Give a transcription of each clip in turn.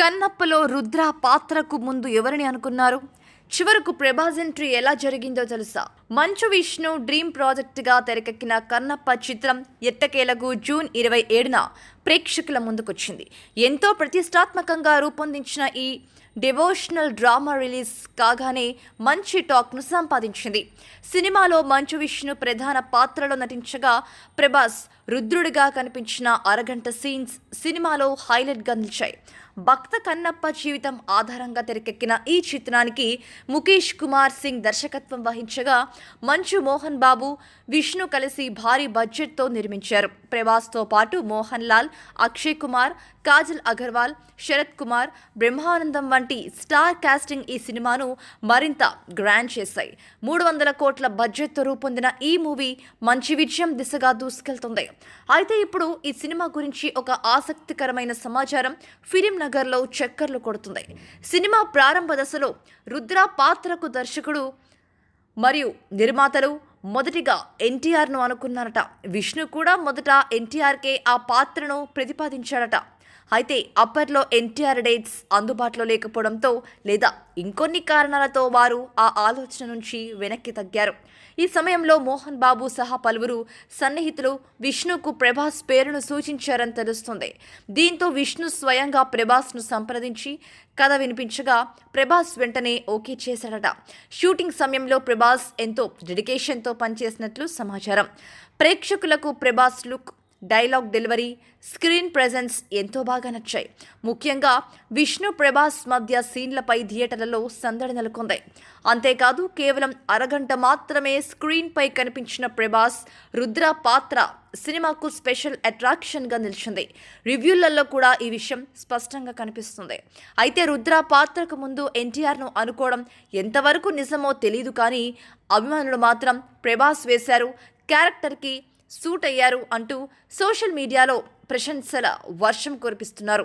కన్నప్పలో రుద్ర పాత్రకు ముందు ఎవరిని అనుకున్నారు? చివరకు ప్రభాస్ ఎంట్రీ ఎలా జరిగిందో తెలుసా? మంచు విష్ణు డ్రీమ్ ప్రాజెక్టుగా తెరకెక్కిన కన్నప్ప చిత్రం ఎట్టకేలకు జూన్ ఇరవై ఏడున ప్రేక్షకుల ముందుకొచ్చింది. ఎంతో ప్రతిష్టాత్మకంగా రూపొందించిన ఈ డివోషనల్ డ్రామా రిలీజ్ కాగానే మంచి టాక్ను సంపాదించింది. సినిమాలో మంచు విష్ణు ప్రధాన పాత్రలో నటించగా ప్రభాస్ రుద్రుడిగా కనిపించిన అరగంట సీన్స్ సినిమాలో హైలైట్గా నిలిచాయి. భక్త కన్నప్ప జీవితం ఆధారంగా తెరకెక్కిన ఈ చిత్రానికి ముఖేష్ కుమార్ సింగ్ దర్శకత్వం వహించగా మంచు మోహన్ బాబు విష్ణు కలిసి భారీ బడ్జెట్తో నిర్మించారు. ప్రభాస్తో పాటు మోహన్ లాల్ అక్షయ్ కుమార్ కాజల్ అగర్వాల్ శరత్ కుమార్ బ్రహ్మానందం వంటి స్టార్ కాస్టింగ్ ఈ సినిమాను మరింత గ్రాండ్ చేశాయి. మూడు వందల కోట్ల బడ్జెట్తో రూపొందిన ఈ మూవీ మంచి విజయం దిశగా దూసుకెళ్తుంది. అయితే ఇప్పుడు ఈ సినిమా గురించి ఒక ఆసక్తికరమైన సమాచారం ఫిలిం నగర్లో చక్కర్లు కొడుతుంది. సినిమా ప్రారంభ దశలో రుద్ర పాత్రకు దర్శకుడు మరియు నిర్మాతలు మొదటిగా ఎన్టీఆర్ను అనుకున్నారట విష్ణు కూడా మొదట ఎన్టీఆర్కే ఆ పాత్రను ప్రతిపాదించాడట. అయితే అప్పట్లో ఎన్టీఆర్ డేట్స్ అందుబాటులో లేకపోవడంతో లేదా ఇంకొన్ని కారణాలతో వారు ఆ ఆలోచన నుంచి వెనక్కి తగ్గారు. ఈ సమయంలో మోహన్ బాబు సహా పలువురు సన్నిహితులు విష్ణుకు ప్రభాస్ పేరును సూచించారని తెలుస్తుంది. దీంతో విష్ణు స్వయంగా ప్రభాస్ను సంప్రదించి కథ వినిపించగా ప్రభాస్ వెంటనే ఓకే చేశాడట. షూటింగ్ సమయంలో ప్రభాస్ ఎంతో డెడికేషన్తో పనిచేసినట్లు సమాచారం. ప్రేక్షకులకు Prabhas look dialogue delivery screen presence ఎంతో బాగా నచ్చాయి. ముఖ్యంగా విష్ణు ప్రభాస్ మధ్య సీన్లపై థియేటర్లలో సందడి నెలకొంది. అంతేకాదు కేవలం అరగంట మాత్రమే స్క్రీన్పై కనిపించిన ప్రభాస్ రుద్ర పాత్ర సినిమాకు స్పెషల్ అట్రాక్షన్గా నిలిచింది. రివ్యూలలో కూడా ఈ విషయం స్పష్టంగా కనిపిస్తుంది. అయితే రుద్ర పాత్రకు ముందు ఎన్టీఆర్ను అనుకోవడం ఎంతవరకు నిజమో తెలియదు కానీ అభిమానులు మాత్రం ప్రభాస్ వేశారు క్యారెక్టర్కి సూట్ అయ్యారు అంటూ సోషల్ మీడియాలో ప్రశంసల వర్షం కురిపిస్తున్నారు.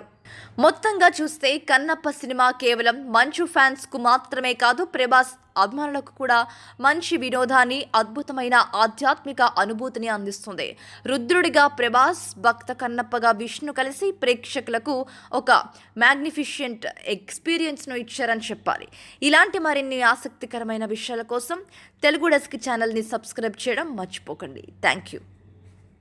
మొత్తంగా చూస్తే కన్నప్ప సినిమా కేవలం మంచు ఫ్యాన్స్కు మాత్రమే కాదు ప్రభాస్ అభిమానులకు కూడా మంచి వినోదాన్ని అద్భుతమైన ఆధ్యాత్మిక అనుభూతిని అందిస్తుంది. రుద్రుడిగా ప్రభాస్ భక్త కన్నప్పగా విష్ణు కలిసి ప్రేక్షకులకు ఒక మ్యాగ్నిఫిషియంట్ ఎక్స్పీరియన్స్ను ఇచ్చారని చెప్పాలి. ఇలాంటి మరిన్ని ఆసక్తికరమైన విషయాల కోసం తెలుగు డెస్క్ ఛానల్ని సబ్స్క్రైబ్ చేయడం మర్చిపోకండి. Thank you